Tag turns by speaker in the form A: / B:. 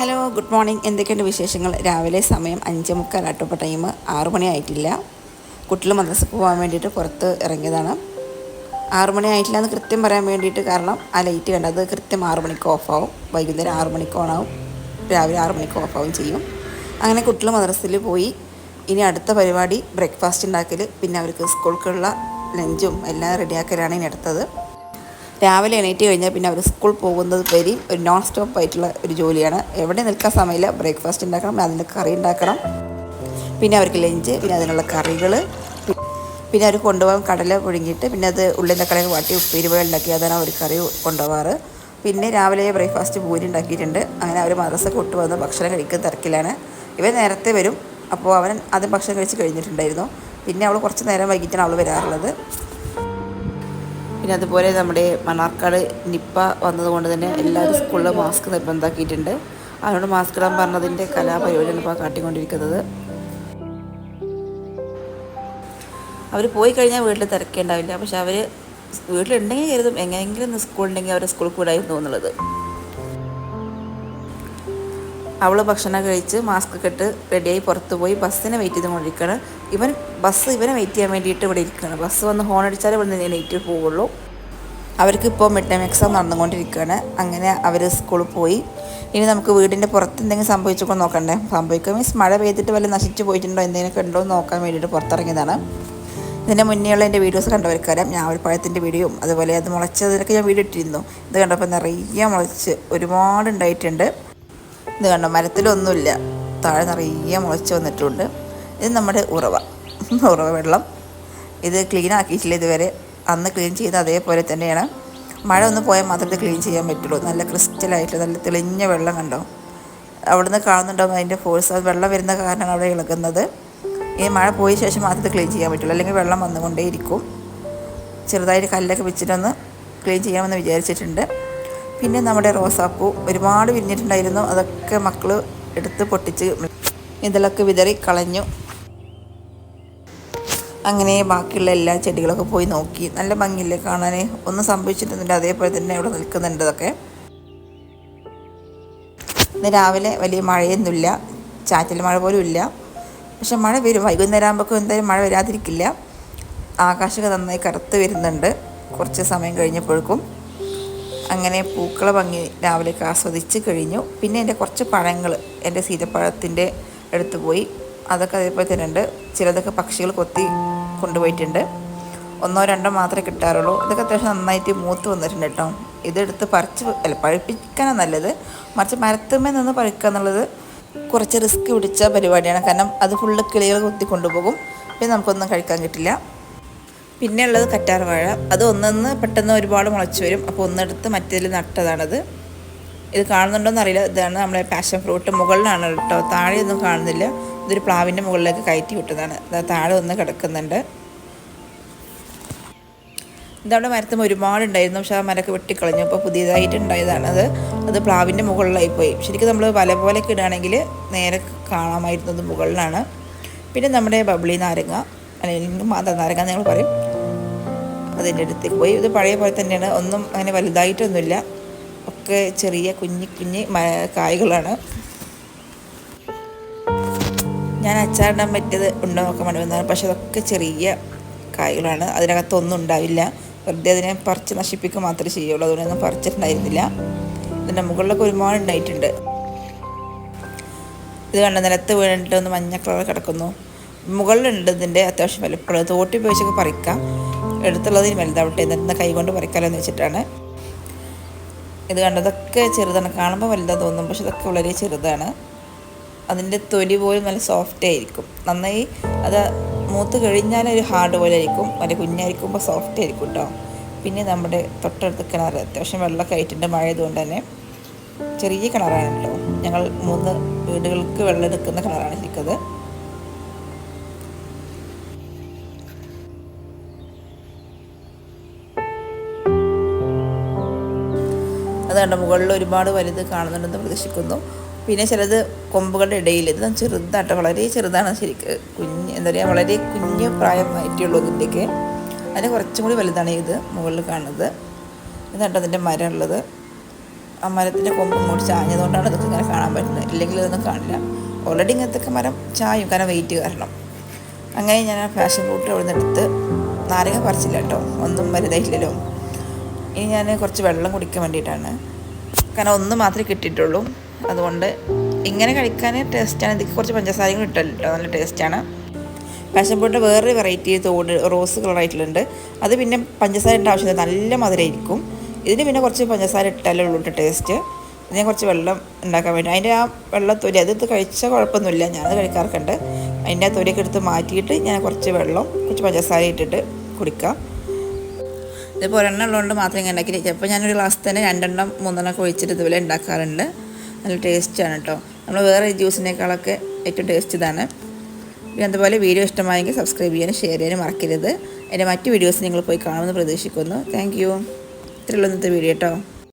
A: Hello good morning. എന്തൊക്കെയുണ്ട് വിശേഷങ്ങൾ? രാവിലെ സമയം അഞ്ച് മുക്കാൽ. മുക്കാലാട്ടപ്പോൾ ടൈം ആറു മണി ആയിട്ടില്ല. കുട്ടികൾ മദ്രസ പോകാൻ വേണ്ടിയിട്ട് പുറത്ത് ഇറങ്ങിയതാണ്. ആറു മണി ആയിട്ടില്ല എന്ന് കൃത്യം പറയാൻ വേണ്ടിയിട്ട് കാരണം ആ ലൈറ്റ് കണ്ടത് കൃത്യം ആറു മണിക്ക് ഓഫാവും വൈകുന്നേരം ആറു മണിക്ക് ഓണാവും രാവിലെ ആറു മണിക്ക് ഓഫാവും ചെയ്യും. അങ്ങനെ കുട്ടികൾ മദ്രസയിൽ പോയി. ഇനി അടുത്ത പരിപാടി ബ്രേക്ക്ഫാസ്റ്റ് ഉണ്ടാക്കൽ പിന്നെ അവർക്ക് സ്കൂൾക്കുള്ള ലഞ്ചും എല്ലാം റെഡിയാക്കലാണ് ഇനി അടുത്തത്. രാവിലെ എണീറ്റ് കഴിഞ്ഞാൽ പിന്നെ അവർ സ്കൂൾ പോകുന്നത് വരെ ഒരു നോൺ സ്റ്റോപ്പ് ആയിട്ടുള്ള ഒരു ജോലിയാണ്. എവിടെ നിൽക്കാൻ സമയമില്ല. ബ്രേക്ക്ഫാസ്റ്റ് ഉണ്ടാക്കണം അതിന്റെ കറി ഉണ്ടാക്കണം. പിന്നെ അവർക്ക് ലഞ്ച് പിന്നെ അതിനുള്ള കറികൾ. പിന്നെ അവർ കൊണ്ടുപോകാൻ കടല പുഴുങ്ങിയിട്ട് പിന്നെ അത് ഉള്ളിന്റെ കടയിൽ വാട്ടി ഉപ്പേരി പോലെ ഉണ്ടാക്കി അതാണ് അവർ കറി കൊണ്ടുപോകാറ്. പിന്നെ രാവിലെ ബ്രേക്ക്ഫാസ്റ്റ് പൂരി ഉണ്ടാക്കിയിട്ടുണ്ട്. അങ്ങനെ അവർ മദ്രസ കൊണ്ടുവന്ന് ഭക്ഷണം കഴിക്കുന്ന തിരക്കിലാണ്. ഇവർ നേരത്തെ വരും. അപ്പോൾ അവൻ അത് ഭക്ഷണം കഴിച്ച് കഴിഞ്ഞിട്ടുണ്ടായിരുന്നു. പിന്നെ അവൾ കുറച്ച് നേരം വൈകിട്ടാണ് അവൾ വരാറുള്ളത്. പിന്നെ അതുപോലെ നമ്മുടെ മണ്ണാർക്കാട് നിപ്പ വന്നതുകൊണ്ട് തന്നെ എല്ലാവരും സ്കൂളിലും മാസ്ക് നിർബന്ധമാക്കിയിട്ടുണ്ട്. അതുകൊണ്ട് മാസ്ക് ഇടാൻ പറഞ്ഞതിന്റെ കലാപരിപാടിയാണ് ഇപ്പോൾ കാട്ടിക്കൊണ്ടിരിക്കുന്നത്. അവർ പോയി കഴിഞ്ഞാൽ വീട്ടിൽ തിരക്കേണ്ടാവില്ല. പക്ഷെ അവർ വീട്ടിലുണ്ടെങ്കിൽ കരുതും എങ്ങനെയെങ്കിലും സ്കൂളുണ്ടെങ്കിൽ അവരെ സ്കൂളിൽ കൂടായിരുന്നു എന്നുള്ളത്. അവൾ ഭക്ഷണം കഴിച്ച് മാസ്ക് കെട്ട് റെഡിയായി പുറത്ത് പോയി ബസ്സിനെ വെയിറ്റ് ചെയ്തുകൊണ്ടിരിക്കുകയാണ് ഇവൻ ബസ് ഇവനെ വെയിറ്റ് ചെയ്യാൻ വേണ്ടിയിട്ട് ഇവിടെ ഇരിക്കുകയാണ് ബസ് വന്ന് ഹോൺ അടിച്ചാൽ ഇവിടെ നിന്ന് ലേറ്റ് പോവുള്ളൂ. അവർക്ക് ഇപ്പോൾ മിഡ് എക്സാം നടന്നുകൊണ്ടിരിക്കുകയാണ്. അങ്ങനെ അവർ സ്കൂളിൽ പോയി. ഇനി നമുക്ക് വീടിന്റെ പുറത്ത് എന്തെങ്കിലും സംഭവിച്ചൊക്കെ നോക്കണ്ടേ? സംഭവിക്കുക മീൻസ് മഴ പെയ്തിട്ട് വല്ല നശിച്ചു പോയിട്ടുണ്ടോ? എന്തെങ്കിലുമൊക്കെ ഉണ്ടോ എന്ന് നോക്കാൻ വേണ്ടിയിട്ട് പുറത്തിറങ്ങിയതാണ്. ഇതിന്റെ മുന്നേയുള്ള എന്റെ വീഡിയോസ് കണ്ടവർക്കറിയാം. ഞാൻ ഒരു പഴത്തിന്റെ വീഡിയോയും അതുപോലെ അത് മുളച്ചതിനൊക്കെ ഞാൻ വീഡിയോ ഇട്ടിരുന്നു. ഇത് കണ്ടപ്പോൾ നിറയെ മുളച്ച് ഒരുപാട് ഉണ്ടായിട്ടുണ്ട്. ഇത് കണ്ടോ? മരത്തിലൊന്നുമില്ല. താഴെ നിറയെ മുളച്ച് വന്നിട്ടുണ്ട്. ഇത് നമ്മുടെ ഉറവ. ഉറവ വെള്ളം. ഇത് ക്ലീൻ ആക്കിയിട്ടില്ല ഇതുവരെ. അന്ന് ക്ലീൻ ചെയ്ത് അതേപോലെ തന്നെയാണ്. മഴ ഒന്ന് പോയാൽ മാത്രമേ ഇത് ക്ലീൻ ചെയ്യാൻ പറ്റുള്ളൂ. നല്ല ക്രിസ്റ്റലായിട്ട് നല്ല തെളിഞ്ഞ വെള്ളം കണ്ടോ? അവിടുന്ന് കാണുന്നുണ്ടാവും അതിന്റെ ഫോഴ്സ് അത് വെള്ളം വരുന്ന കാരണമാണ് അവിടെ ഇളകുന്നത്. ഈ മഴ പോയ ശേഷം മാത്രമേ ക്ലീൻ ചെയ്യാൻ പറ്റുള്ളൂ. അല്ലെങ്കിൽ വെള്ളം വന്നുകൊണ്ടേയിരിക്കും. ചെറുതായിട്ട് കല്ലൊക്കെ വെച്ചിട്ടൊന്ന് ക്ലീൻ ചെയ്യാമെന്ന് വിചാരിച്ചിട്ടുണ്ട്. പിന്നെ നമ്മുടെ റോസാപ്പൂ ഒരുപാട് വിരിഞ്ഞിട്ടുണ്ടായിരുന്നു. അതൊക്കെ മക്കൾ എടുത്ത് പൊട്ടിച്ച് ഇതിലൊക്കെ വിതറി കളഞ്ഞു. അങ്ങനെ ബാക്കിയുള്ള എല്ലാ ചെടികളൊക്കെ പോയി നോക്കി. നല്ല ഭംഗിയില്ലേ കാണാൻ ഒന്നും സംഭവിച്ചിട്ടൊന്നുമില്ല. അതേപോലെ തന്നെ ഇവിടെ നിൽക്കുന്നുണ്ട് ഇതൊക്കെ. ഇന്ന് രാവിലെ വലിയ മഴയൊന്നുമില്ല. ചാറ്റൽ മഴ പോലും ഇല്ല. പക്ഷെ മഴ വരും. വൈകുന്നേരം ആകുമ്പോഴേക്കും എന്തായാലും മഴ വരാതിരിക്കില്ല. ആകാശമൊക്കെ നന്നായി കറുത്ത് വരുന്നുണ്ട്. കുറച്ച് സമയം കഴിഞ്ഞപ്പോഴേക്കും. അങ്ങനെ പൂക്കള ഭംഗി രാവിലേക്ക് ആസ്വദിച്ച് കഴിഞ്ഞു. പിന്നെ എന്റെ കുറച്ച് പഴങ്ങൾ എന്റെ സീതപ്പഴത്തിന്റെ അടുത്ത് പോയി. അതൊക്കെ അതേപോലെ തന്നെ ഉണ്ട് ചിലതൊക്കെ പക്ഷികൾ കൊത്തി കൊണ്ടുപോയിട്ടുണ്ട്. ഒന്നോ രണ്ടോ മാത്രമേ കിട്ടാറുള്ളൂ. ഇതൊക്കെ അത്യാവശ്യം നന്നായിട്ട് മൂത്ത് വന്നിട്ടുണ്ട് കേട്ടോ. ഇതെടുത്ത് പറിച്ച് അല്ല പഴിപ്പിക്കാനാണ് നല്ലത്. മറിച്ച് മരത്തുമ്മേ നിന്ന് പഴുക്കുക എന്നുള്ളത് കുറച്ച് റിസ്ക് പിടിച്ച പരിപാടിയാണ്. കാരണം അത് ഫുള്ള് കിളികൾ കൊത്തി കൊണ്ടുപോകും. പിന്നെ നമുക്കൊന്നും കഴിക്കാൻ കിട്ടില്ല. പിന്നെ ഉള്ളത് കറ്റാർ വാഴ. അത് ഒന്നൊന്ന് പെട്ടെന്ന് ഒരുപാട് മുളച്ചു വരും. അപ്പോൾ ഒന്നെടുത്ത് മറ്റേതിൽ നട്ടതാണത്. ഇത് കാണുന്നുണ്ടോയെന്ന് അറിയില്ല. ഇതാണ് നമ്മുടെ പാഷൻ ഫ്രൂട്ട് മുകളിലാണ് കേട്ടോ. താഴെയൊന്നും കാണുന്നില്ല. ഇതൊരു പ്ലാവിന്റെ മുകളിലേക്ക് കയറ്റി വിട്ടതാണ്. താഴെ ഒന്ന് കിടക്കുന്നുണ്ട്. ഇതവിടെ മരത്തും ഒരുപാട് ഉണ്ടായിരുന്നു പക്ഷെ ആ മരമൊക്കെ വെട്ടിക്കളഞ്ഞു. അപ്പോൾ പുതിയതായിട്ട് ഉണ്ടായതാണത് അത് പ്ലാവിന്റെ മുകളിലായി പോയി ശരിക്കും നമ്മൾ വല പോലെയൊക്കെ ഇടുകയാണെങ്കിൽ നേരെ കാണാമായിരുന്നത് മുകളിലാണ്. പിന്നെ നമ്മുടെ ബബ്ലി നാരങ്ങ. അല്ലെങ്കിൽ മാതാ നാരങ്ങ നിങ്ങൾ പറയും. അതിന്റെ അടുത്ത് പോയി. ഇത് പഴയ പോലെ തന്നെയാണ്. ഒന്നും അങ്ങനെ വലുതായിട്ടൊന്നുമില്ല. ഒക്കെ ചെറിയ കുഞ്ഞി കുഞ്ഞി കായ്കളാണ്. ഞാൻ അച്ചാറിടാൻ പറ്റിയത് ഉണ്ടോ നോക്കാൻ വേണ്ടി പക്ഷെ അതൊക്കെ ചെറിയ കായ്കളാണ്. അതിനകത്തൊന്നും ഉണ്ടാവില്ല. വെറുതെ അതിനെ പറിച്ച് നശിപ്പിക്കുക മാത്രമേ ചെയ്യുള്ളൂ. അതുകൊണ്ടൊന്നും പറിച്ചിട്ടുണ്ടായിരുന്നില്ല. ഇതിന്റെ മുകളിലൊക്കെ ഒരുപാട് ഉണ്ടായിട്ടുണ്ട്. ഇത് കണ്ട നിലത്ത് വീണിട്ട് ഒന്ന് മഞ്ഞ കളർ കിടക്കുന്നു. മുകളിലുണ്ട് ഇതിന്റെ അത്യാവശ്യം വലുപ്പമുള്ളത്. തോട്ടി ഉപയോഗിച്ചൊക്കെ പറിക്കാം. എടുത്തുള്ളതിന് വലുതാവട്ടെ എന്നിട്ട് കൈ കൊണ്ട് പറിക്കാലോ എന്ന് വെച്ചിട്ടാണ്. ഇത് കണ്ടതൊക്കെ ചെറുതാണ്. കാണുമ്പോൾ വലുതാണ് തോന്നും പക്ഷെ ഇതൊക്കെ വളരെ ചെറുതാണ്. അതിന്റെ തൊലി പോലും നല്ല സോഫ്റ്റ് ആയിരിക്കും. നന്നായി അത് മൂത്ത് കഴിഞ്ഞാൽ ഒരു ഹാർഡ് പോലെ ആയിരിക്കും. നല്ല കുഞ്ഞായിരിക്കുമ്പോൾ സോഫ്റ്റ് ആയിരിക്കും കേട്ടോ പിന്നെ നമ്മുടെ തൊട്ടടുത്ത് കിണർ അത്യാവശ്യം വെള്ളമൊക്കെ ആയിട്ടുണ്ട് മഴ ആയതുകൊണ്ട് തന്നെ. ചെറിയ കിണറാണ് കേട്ടോ ഞങ്ങൾ മൂന്ന് വീടുകൾക്ക് വെള്ളം എടുക്കുന്ന കിണറാണ് ശരിക്കത് അതുകൊണ്ട് മുകളിൽ ഒരുപാട് വലുത് കാണുന്നുണ്ടെന്ന് പ്രതീക്ഷിക്കുന്നു. പിന്നെ ചിലത് കൊമ്പുകളുടെ ഇടയിൽ. ഇത് ചെറുതാട്ടോ വളരെ ചെറുതാണ് ശരിക്ക്. കുഞ്ഞ് എന്താ പറയുക വളരെ കുഞ്ഞ് പ്രായമായിട്ടുള്ളൂ ഇതിന്റെയൊക്കെ. അതിന് കുറച്ചും കൂടി വലുതാണ് ഇത് മുകളിൽ കാണുന്നത്. ഇതാട്ടോ അതിന്റെ മരം ഉള്ളത്. ആ മരത്തിന്റെ കൊമ്പ് മൂടി ചാഞ്ഞതുകൊണ്ടാണ് ഇതൊക്കെ ഇങ്ങനെ കാണാൻ പറ്റുന്നത്. ഇല്ലെങ്കിൽ ഇതൊന്നും കാണില്ല. ഓൾറെഡി ഇങ്ങനത്തെ മരം ചായും കാരണം വെയിറ്റ് കാരണം. അങ്ങനെ ഞാൻ ആ ഫാഷൻ ഫ്രൂട്ട് അവിടെ നിന്ന് എടുത്ത് നാരങ്ങ പറിച്ചില്ല കേട്ടോ. ഒന്നും വലുതായില്ലല്ലോ ഇനി ഞാൻ കുറച്ച് വെള്ളം കുടിക്കാൻ വേണ്ടിയിട്ടാണ്. കാരണം ഒന്ന് മാത്രമേ കിട്ടിയിട്ടുള്ളൂ. അതുകൊണ്ട് ഇങ്ങനെ കഴിക്കാൻ ടേസ്റ്റാണ്. ഇതിൽ കുറച്ച് പഞ്ചസാരയും കിട്ടുമല്ലോ കേട്ടോ നല്ല ടേസ്റ്റാണ്. പാഷൻ ഫ്രൂട്ട് വേറൊരു വെറൈറ്റി തോട് റോസ് കളറായിട്ടുള്ളത് അത് പിന്നെ പഞ്ചസാര ഇട്ട ആവശ്യമില്ല. നല്ല മധുരമായിരിക്കും ഇതിന് പിന്നെ കുറച്ച് പഞ്ചസാര ഇട്ടാലേ ഉള്ളൂ ടേസ്റ്റ്. ഞാൻ കുറച്ച് വെള്ളം ഉണ്ടാക്കാൻ വേണ്ടി അതിന്റെ ആ വെള്ളത്തൊലി അതെടുത്ത് കഴിച്ചാൽ കുഴപ്പമൊന്നുമില്ല. ഞാനത് കഴിക്കാറൊക്കെ ഉണ്ട്. അതിന്റെ ആ തൊലിയൊക്കെ എടുത്ത് മാറ്റിയിട്ട് ഞാൻ കുറച്ച് വെള്ളം കുറച്ച് പഞ്ചസാര ഇട്ടിട്ട് കുടിക്കാം. ഇതിപ്പോൾ ഒരെണ്ണം ഉള്ളതുകൊണ്ട് മാത്രം ഇങ്ങനെ ഉണ്ടാക്കി ചിലപ്പോൾ ഞാനൊരു ഗ്ലാസ് തന്നെ രണ്ടെണ്ണം മൂന്നെണ്ണം ഒക്കെ ഒഴിച്ചിട്ട് ഇതുപോലെ ഉണ്ടാക്കാറുണ്ട്. നല്ല ടേസ്റ്റാണ് കേട്ടോ നമ്മൾ വേറെ ജ്യൂസിനേക്കാളൊക്കെ ഏറ്റവും ടേസ്റ്റ് ഇതാണ്. പിന്നെ അതുപോലെ വീഡിയോ ഇഷ്ടമായെങ്കിൽ സബ്സ്ക്രൈബ് ചെയ്യാനും ഷെയർ ചെയ്യാനും മറക്കരുത്. എന്റെ മറ്റ് വീഡിയോസ് നിങ്ങൾ പോയി കാണുമെന്ന് പ്രതീക്ഷിക്കുന്നു. താങ്ക് യു ഇത്രയുള്ള ഇന്നത്തെ വീഡിയോ കേട്ടോ